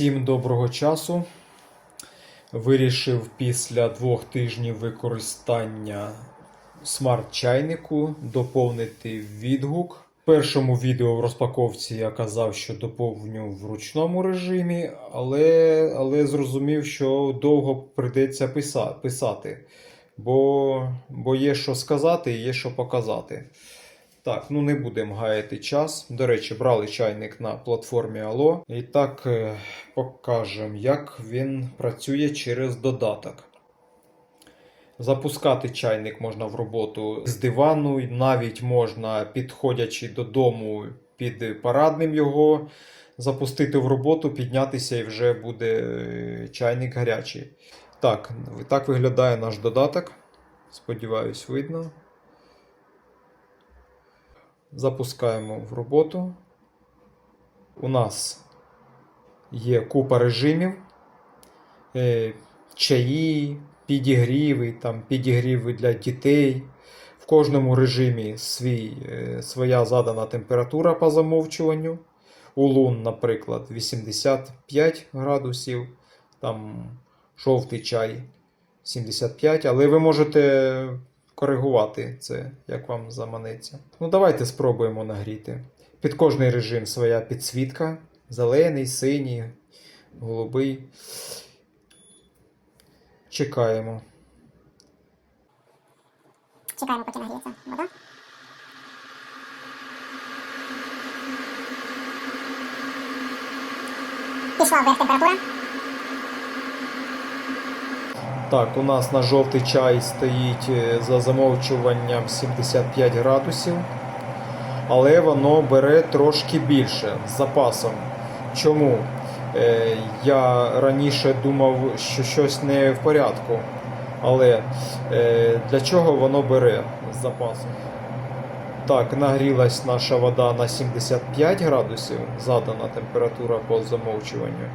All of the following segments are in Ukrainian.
Всім доброго часу. Вирішив після двох тижнів використання смарт-чайнику доповнити відгук. В першому відео в розпаковці я казав, що доповню в ручному режимі, але, але зрозумів, що довго прийдеться писати, бо, бо є що сказати і є що показати. Так, ну не будемо гаяти час. До речі, брали чайник на платформі Allo. І так е, покажемо, як він працює через додаток. Запускати чайник можна в роботу з дивану, навіть можна, підходячи додому під парадним його, запустити в роботу, піднятися і вже буде е, чайник гарячий. Так, так виглядає наш додаток. Сподіваюсь, видно. Запускаємо в роботу. У нас є купа режимів, е, чаї, підігріви, там, підігріви для дітей. В кожному режимі свій, е, своя задана температура по замовчуванню. У лун, наприклад, 85 градусів, там жовтий чай 75, але ви можете коригувати це, як вам заманеться. Ну, давайте спробуємо нагріти. Під кожний режим своя підсвітка: зелений, синій, голубий. Чекаємо. Чекаємо, поки нагріється вода. Пішла вверх температура. Так, у нас на жовтий чай стоїть е, за замовчуванням 75 градусів, але воно бере трошки більше з запасом. Чому? Е, я раніше думав, що щось не в порядку, але е, для чого воно бере з запасом? Так, нагрілась наша вода на 75 градусів, задана температура по замовчуванню.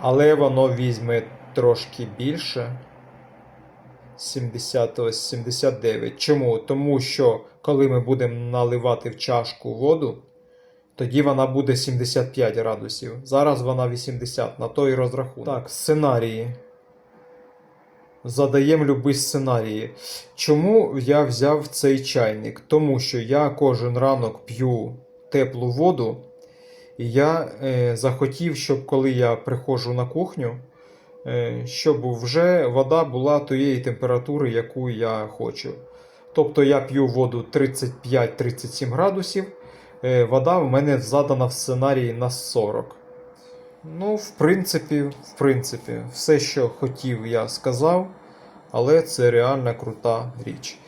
Але воно візьме трошки більше. 70, ось 79. Чому? Тому що коли ми будемо наливати в чашку воду, тоді вона буде 75 градусів. Зараз вона 80, на той розрахунок. Так, сценарії. Задаємо любі сценарії. Чому я взяв цей чайник? Тому що я кожен ранок п'ю теплу воду, і я е, захотів, щоб коли я приходжу на кухню, щоб вже вода була тієї температури, яку я хочу. Тобто я п'ю воду 35-37 градусів, е, вода в мене задана в сценарії на 40. Ну, в принципі, в принципі, все, що хотів, я сказав, але це реально крута річ.